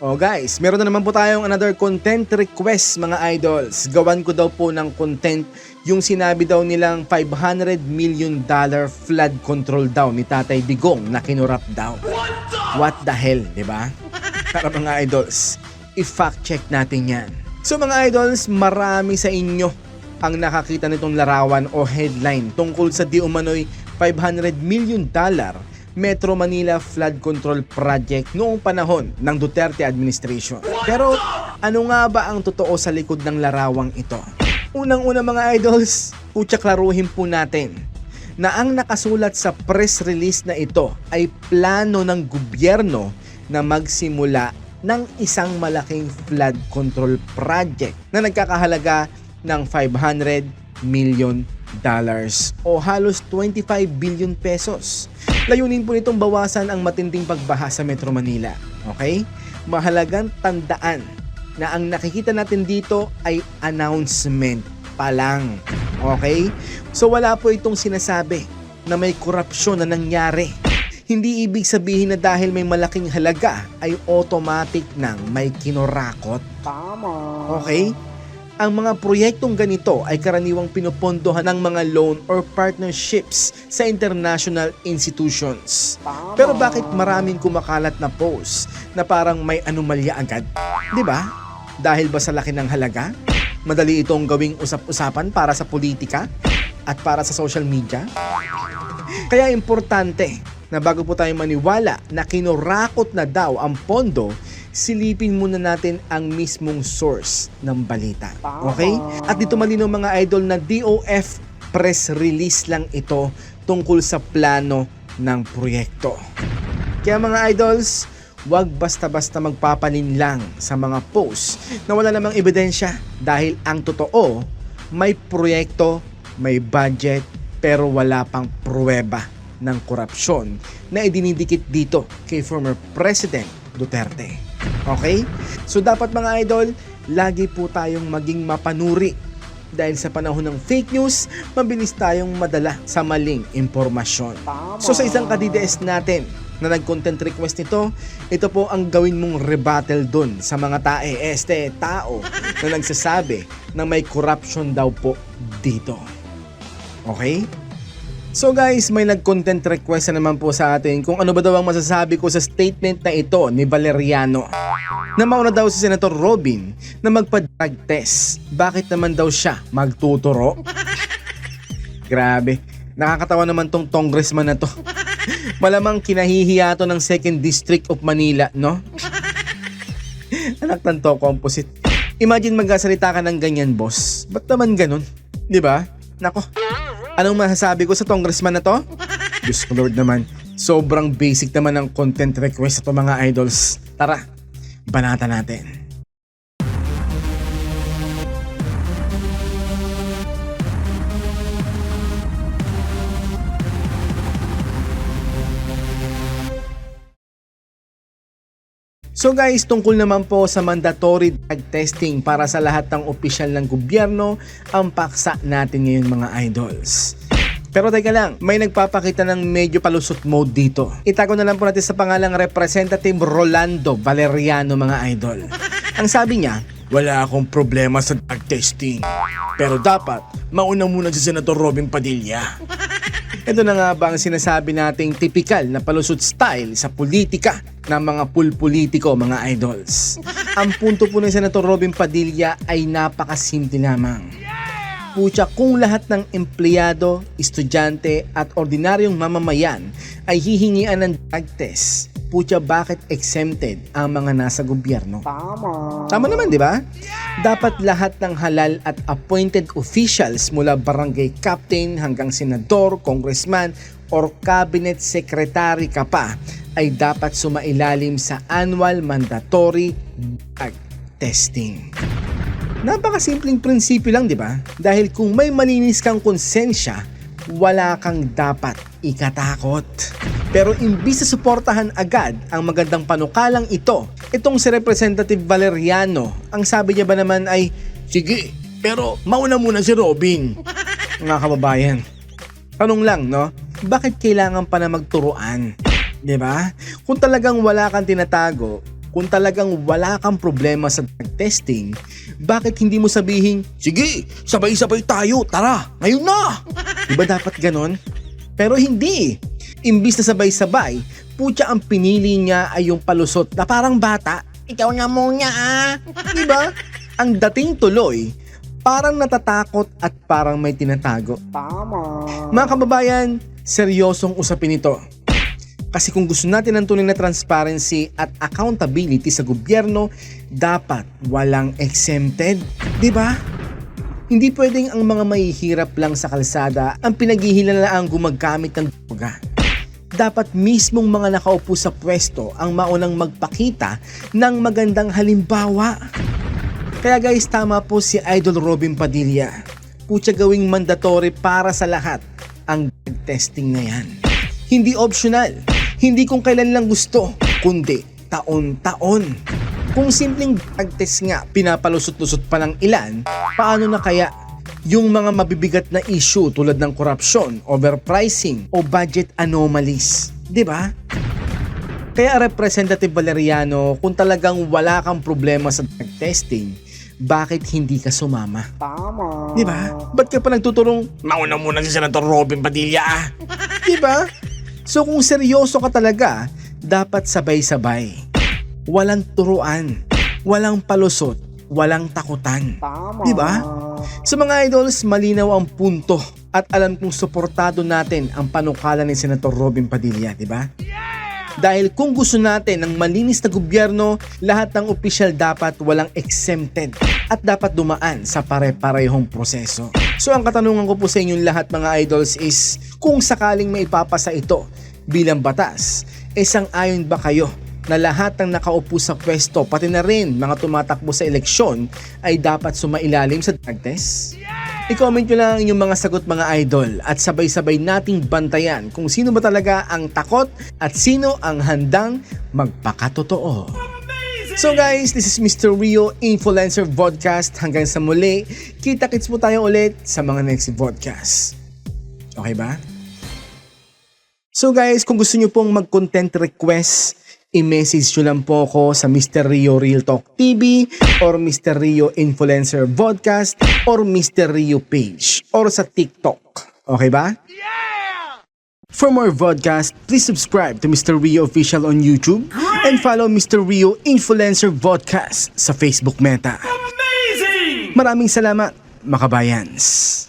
Oh guys, meron na naman po tayong another content request mga idols. Gawan ko daw po ng content yung sinabi daw nilang 500 million dollar flood control daw ni Tatay Digong na kinurap daw. What the hell, di ba? Para mga idols, i-fact check natin yan. So mga idols, marami sa inyo ang nakakita nitong larawan o headline tungkol sa di umano'y 500 million dollar Metro Manila Flood Control Project noong panahon ng Duterte administration. Pero ano nga ba ang totoo sa likod ng larawang ito? Unang-una mga idols, putya klaruhin po natin na ang nakasulat sa press release na ito ay plano ng gobyerno na magsimula ng isang malaking flood control project na nagkakahalaga ng 500 million dollars o halos 25 billion pesos. Layunin po nitong bawasan ang matinding pagbaha sa Metro Manila. Okay? Mahalagang tandaan na ang nakikita natin dito ay announcement pa lang. Okay? So wala po itong sinasabi na may korupsyon na nangyari. Hindi ibig sabihin na dahil may malaking halaga ay automatic nang may kinorakot. Tama. Okay? Ang mga proyektong ganito ay karaniwang pinupondohan ng mga loan or partnerships sa international institutions. Pero bakit maraming kumakalat na post na parang may anomalya agad? 'Di ba? Dahil ba sa laki ng halaga? Madali itong gawing usap-usapan para sa politika at para sa social media? Kaya importante na bago po tayo maniwala na kinurakot na daw ang pondo, silipin muna natin ang mismong source ng balita. Okay? At dito malino mga idol na DOF press release lang ito tungkol sa plano ng proyekto. Kaya mga idols, huwag basta-basta magpapalinlang sa mga posts na wala namang ebidensya dahil ang totoo, may proyekto, may budget, pero wala pang pruweba ng korupsyon na idinidikit dito kay former President Duterte. Okay? So dapat mga idol, lagi po tayong maging mapanuri dahil sa panahon ng fake news, mabilis tayong madala sa maling impormasyon. Tama. So sa isang kadides natin na nag-content request nito, ito po ang gawin mong rebuttal dun sa mga tae, este, tao na nagsasabi na may corruption daw po dito. Okay? So guys, may nag-content request na naman po sa atin kung ano ba daw ang masasabi ko sa statement na ito ni Valeriano. Na mauna daw si Senator Robin na magpa-drug test. Bakit naman daw siya magtuturo? Grabe, nakakatawa naman tong congressman na to. Malamang kinahihiya to ng 2nd District of Manila, no? Anak ng to, composite. Imagine magkasalita ka ng ganyan, boss. Ba't naman ganun? ba? Nako, Anong masasabi ko sa congressman na to? Diyos ko Lord naman, sobrang basic naman ng content request sa mga idols. Tara, banata natin. So guys, tungkol naman po sa mandatory drug testing para sa lahat ng opisyal ng gobyerno, ang paksa natin ngayon mga idols. Pero teka lang, may nagpapakita ng medyo palusot mode dito. Itago na lang po natin sa pangalang Representative Rolando Valeriano mga idol. Ang sabi niya, wala akong problema sa drug testing. Pero dapat, mauna muna si Senator Robin Padilla. Ito na nga ba ang sinasabi nating typical na palusot style sa politika ng mga pulpolitiko mga idols. Ang punto po ni Senator Robin Padilla ay napakasimple lamang. Pucha, kung lahat ng empleyado, estudyante at ordinaryong mamamayan ay hihingian ng drug test, pucha bakit exempted ang mga nasa gobyerno? Tama. Tama naman, di ba? Dapat lahat ng halal at appointed officials mula barangay captain hanggang senador, congressman, or cabinet secretary ka pa ay dapat sumailalim sa annual mandatory drug testing. Napakasimpleng prinsipyo lang, di ba? Dahil kung may malinis kang konsensya, wala kang dapat ikatakot. Pero imbis na suportahan agad ang magandang panukalang ito, itong si Representative Valeriano, ang sabi niya ba naman ay, Sige, pero mauna muna si Robin. Mga kababayan, tanong lang, no? Bakit kailangan pa na magturuan? ba? Kung talagang wala kang tinatago, kung talagang wala kang problema sa drug testing, bakit hindi mo sabihin, Sige, sabay-sabay tayo, tara, ngayon na! Diba dapat ganon? Pero hindi. Imbis na sabay-sabay, putya ang pinili niya ay yung palusot na parang bata. Ikaw na muna ah! Diba? Ang dating tuloy, parang natatakot at parang may tinatago. Mga kababayan, seryosong usapin ito. Kasi kung gusto natin ng tunay na transparency at accountability sa gobyerno, dapat walang exempted. 'Di ba? Hindi pwedeng ang mga mahihirap lang sa kalsada ang pinaghihilalaang gumagamit ng droga. Dapat mismong mga nakaupo sa pwesto ang maunang magpakita ng magandang halimbawa. Kaya guys, tama po si Idol Robin Padilla. Putya gawing mandatory para sa lahat ang drug testing na yan. Hindi optional, hindi kung kailan lang gusto, kundi taon-taon. Kung simpleng drug test nga pinapalusot-lusot pa ng ilan, paano na kaya yung mga mabibigat na issue tulad ng korupsyon, overpricing o budget anomalies? 'Di ba? Kaya Representative Valeriano, kung talagang wala kang problema sa drug testing, bakit hindi ka sumama? Tama. Di ba? Ba't ka pa nagtuturong, mauna muna si Senator Robin Padilla ah? Di ba? So kung seryoso ka talaga, dapat sabay-sabay. Walang turuan, walang palusot, walang takutan. Tama. Di ba? Sa mga idols, malinaw ang punto at alam kong suportado natin ang panukala ni Senator Robin Padilla, di ba? Dahil kung gusto natin ng malinis na gobyerno, lahat ng opisyal dapat walang exempted at dapat dumaan sa pare-parehong proseso. So ang katanungan ko po sa inyong lahat mga idols is kung sakaling maipapasa ito bilang batas, isang ayon ba kayo na lahat ng nakaupo sa pwesto pati na rin mga tumatakbo sa eleksyon ay dapat sumailalim sa drug test? I-comment nyo lang yung mga sagot mga idol at sabay-sabay nating bantayan kung sino ba talaga ang takot at sino ang handang magpakatotoo. So guys, this is Mr. Rio Influencer Podcast. Hanggang sa muli, kita-kits po tayo ulit sa mga next podcast. Okay ba? So guys, kung gusto nyo pong mag-content request, i-message nyo lang po ako sa Mr. Rio Real Talk TV or Mr. Rio Influencer Podcast or Mr. Rio page or sa TikTok. Okay ba? For more vodcast, please subscribe to Mr. Rio Official on YouTube and follow Mr. Rio Influencer Vodcast sa Facebook Meta. Maraming salamat, makabayans.